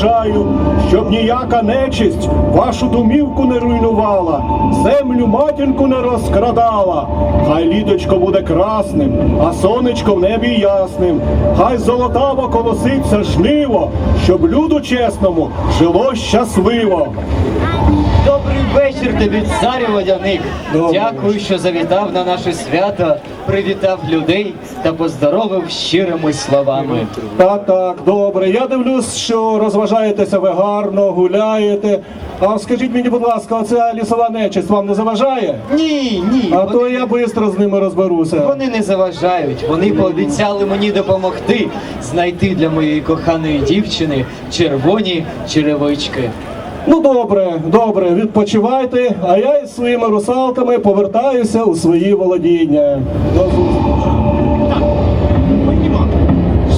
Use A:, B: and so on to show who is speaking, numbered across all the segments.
A: бажаю, щоб ніяка нечисть вашу домівку не руйнувала, землю матінку не розкрадала. Хай літочко буде красним, а сонечко в небі ясним. Хай золотаво колоситься жниво, щоб люду чесному жило щасливо.
B: Добрий вечір тобі, царю водяник. Дякую, що завітав на наше свято, привітав людей та поздоровив щирими словами.
A: Так, так, добре. Я дивлюсь, що розважаєтеся ви гарно, гуляєте. А скажіть мені, будь ласка, оця лісова нечисть вам не заважає?
B: Ні, ні,
A: А то я швидко з ними розберуся.
B: вони не заважають. Вони пообіцяли мені допомогти знайти для моєї коханої дівчини червоні черевички.
A: Ну добре, добре, відпочивайте, а я із своїми русалками повертаюся у свої володіння. До зустрічі.
C: Ходімо,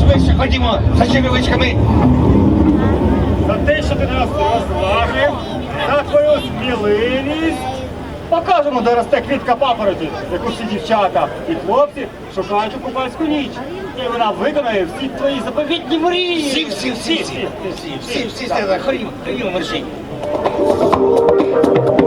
C: швидше ходімо за черевичками.
D: За те, що ти нас розважив, за твою сміливість. Покажемо, де росте квітка папороті, яку всі дівчата і хлопці шукають у купальську ніч. І вона виконає всі твої заповітні мрії.
C: Всі, всі, всі, всі, всі, всі, всі, всі, ходімо, ходімо, мерщій.
E: Ой,
B: Thank you.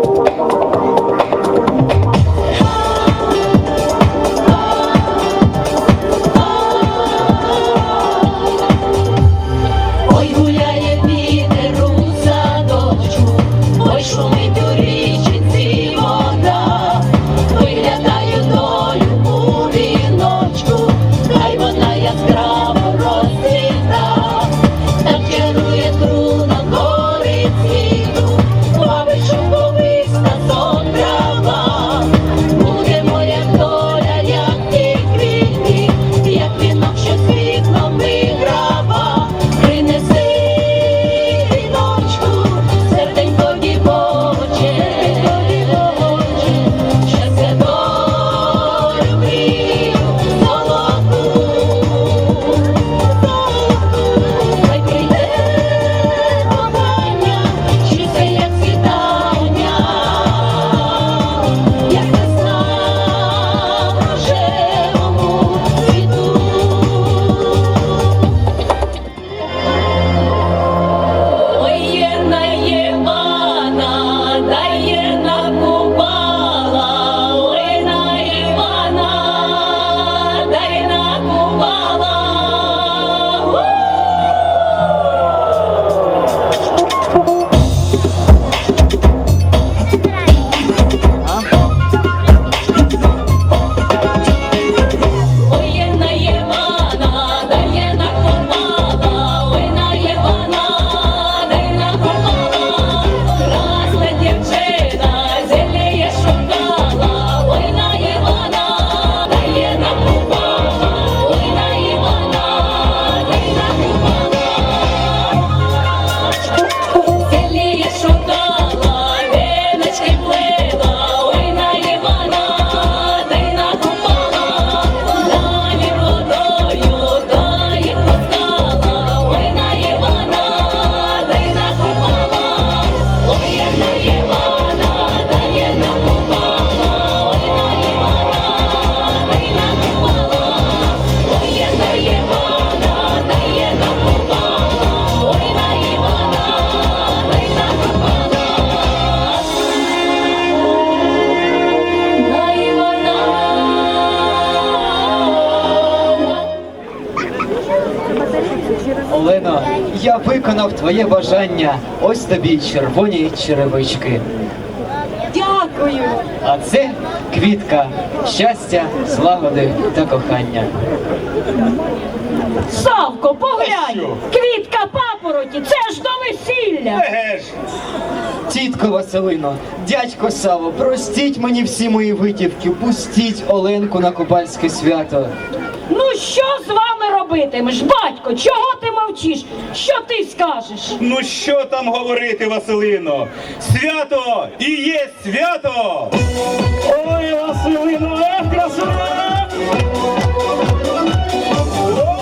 B: Виконав твоє бажання. Ось тобі червоні черевички.
E: Дякую.
B: А це квітка щастя, злагоди та кохання.
F: Савко, поглянь! Квітка папороті, це ж до весілля!
D: Еге ж,
B: Тітко Василино, дядько Саво, простіть мені всі мої витівки, пустіть Оленку на купальське свято.
F: Ну що з вами робитимеш, батько? Чого ти мовчиш? Що ти скажеш?
D: ну що там говорити, Василино? Свято і є свято!
A: Ой, Василино, ех, красуня! Танцюємо!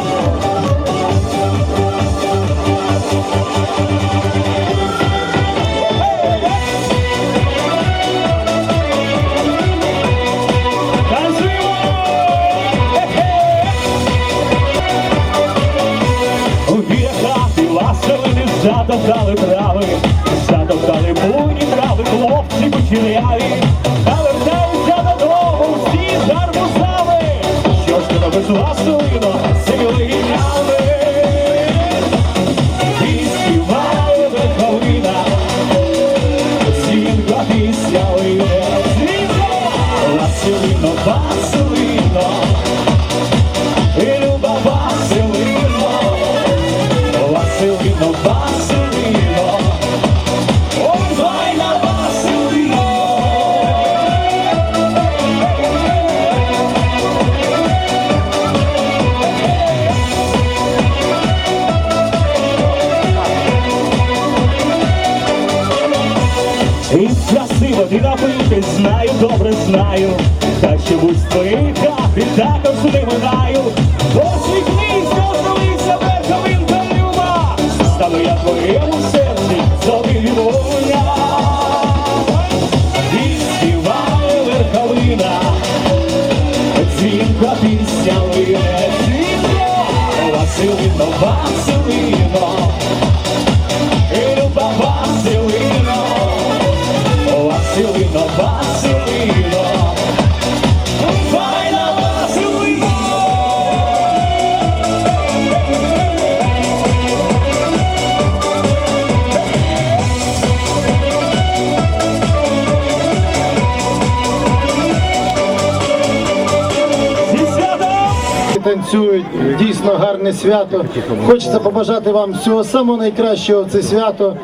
G: Затоптали трави, затоптали буйні трави, хлопці кучеряві, красиво знаю, добре знаю. Будь з твоєї хати, також не минаю. Посміхнися, озвалися, верховинка люба. Стану я твоєму серці, воля. І співає верховина, дзвінка пісня лине, дзвінко, Василино, Василино.
H: Свято. Хочеться побажати вам всього самого найкращого в це свято.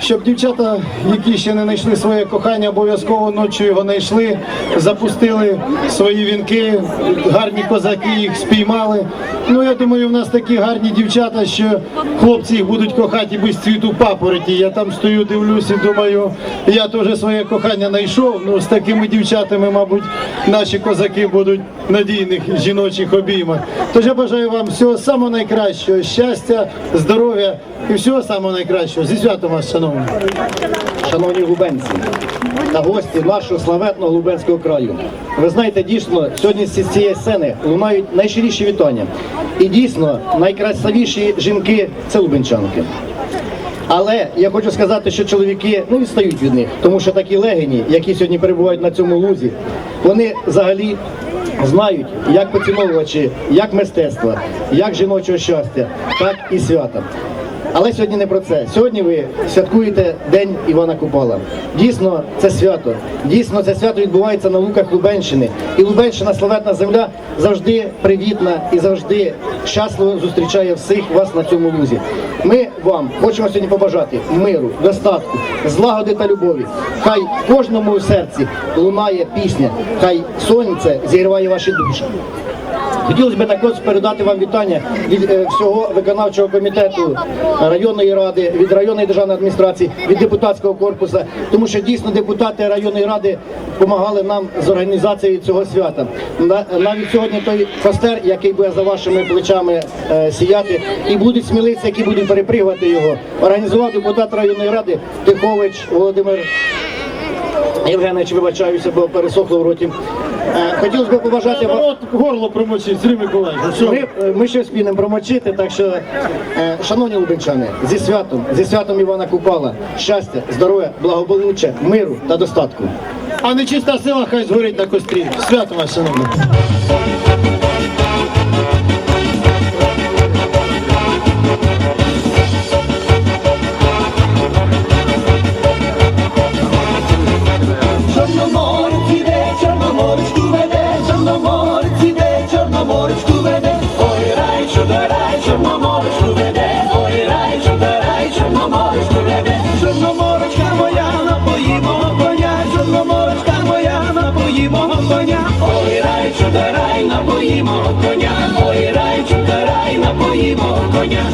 H: Щоб дівчата, які ще не знайшли своє кохання, обов'язково ночі його знайшли, запустили свої вінки, гарні козаки їх спіймали. Ну я думаю, в нас такі гарні дівчата, що хлопці їх будуть кохати без цвіту папороті. Я там стою, дивлюсь і думаю, я теж своє кохання знайшов. Ну з такими дівчатами, мабуть, наші козаки будуть надійних жіночих обіймах. Тож я бажаю вам всього самого найкращого, щастя, здоров'я і всього самого найкращого. Зі святом вас, шановні.
I: Шановні губенці та гості нашого славетного Лубенського краю. Ви знаєте, дійсно, сьогодні з цієї сцени лунають найщиріші вітання. І дійсно найкрасивіші жінки це лубенчанки. Але я хочу сказати, що чоловіки не відстають від них, тому що такі легені, які сьогодні перебувають на цьому лузі, вони взагалі знають, як поціновувачі, як мистецтва, як жіночого щастя, так і свята. Але сьогодні не про це. Сьогодні ви святкуєте День Івана Купала. Дійсно, це свято. Дійсно, це свято відбувається на луках Лубенщини. І Лубенщина, славетна земля, завжди привітна і завжди щасливо зустрічає всіх вас на цьому лузі. Ми вам хочемо сьогодні побажати миру, достатку, злагоди та любові. Хай кожному серці лунає пісня, хай сонце зігріває ваші душі. Хотілося б також передати вам вітання від е, всього виконавчого комітету районної ради, від районної державної адміністрації, від депутатського корпусу, тому що дійсно депутати районної ради допомагали нам з організацією цього свята. На- Навіть сьогодні той костер, який буде за вашими плечами е, сіяти, і будуть сміливці, які будуть перепригувати його. Організував депутат районної ради Тихович Володимир Євгенович, вибачаюся, бо пересохло в роті. Е, Хотілося б побажати вам.
H: Рот горло промочить, Сергій Миколаївич. ну?
I: Ми, е, ми ще спінемо промочити, так що, е, шановні лубенчани, зі святом, зі святом Івана Купала, щастя, здоров'я, благополуччя, миру та достатку.
H: А нечиста сила хай згорить на кострі. Свято вас, шановні.
J: Іде, веде, ой рай, чудо рай, чорноморечку веде, ой рай, чудо рай, чорноморечку веде, чорноморечка моя, напої мого коня, чорноморечка моя, напої мого коня, ой рай, чудо рай, напої мого коня, ой рай, чудо рай, напої мого коня.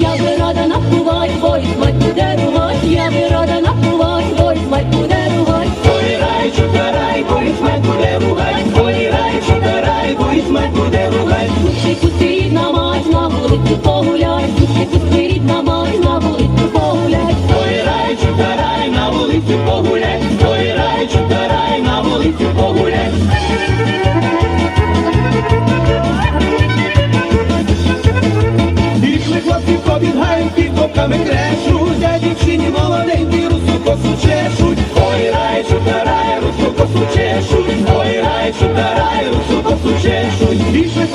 K: Я би рада напувать, ой, вулиці погуляй, дітки рід на май, на вулиці погуляй,
J: Ой, рай,
K: чукарай, на вулиці погуляй,
J: Ой, рай, чукарай, на вулиці погуляй. Пішли хлопці побігають, під боками крешуть, а дівчині молоденькі русу косу чешуть. Ой, рай, чукарай, русу косу чешуть, Ой, рай, чукарай, русу косу чешуть. Пішли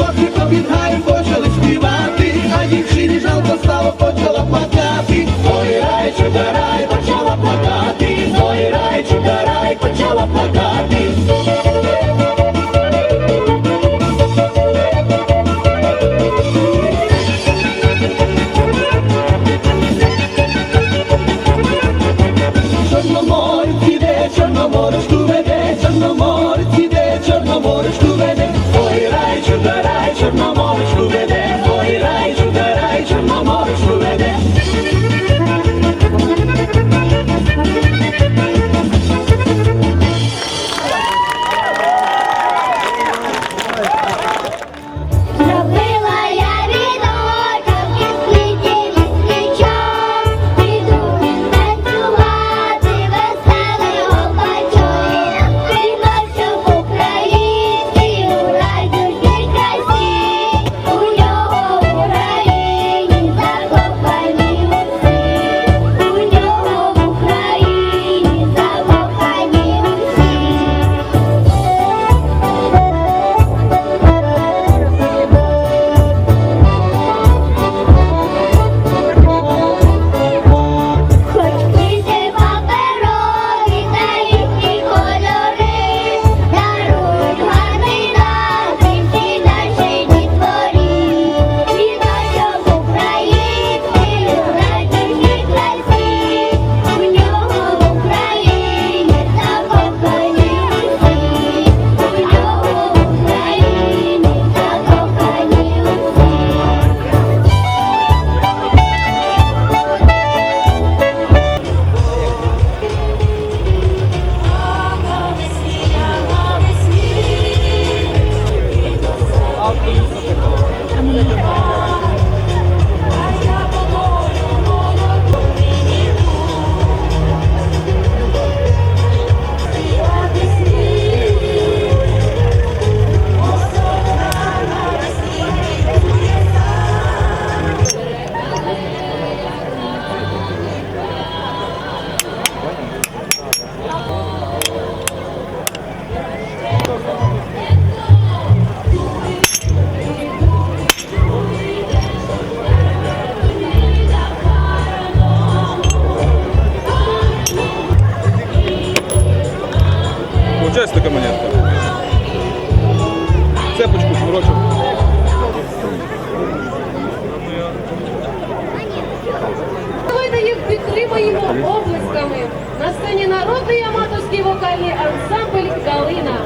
L: Ми їх підтримуємо облисками на сцені народний аматорський вокальний ансамбль «Калина».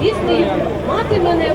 L: Дійсно, мати мене.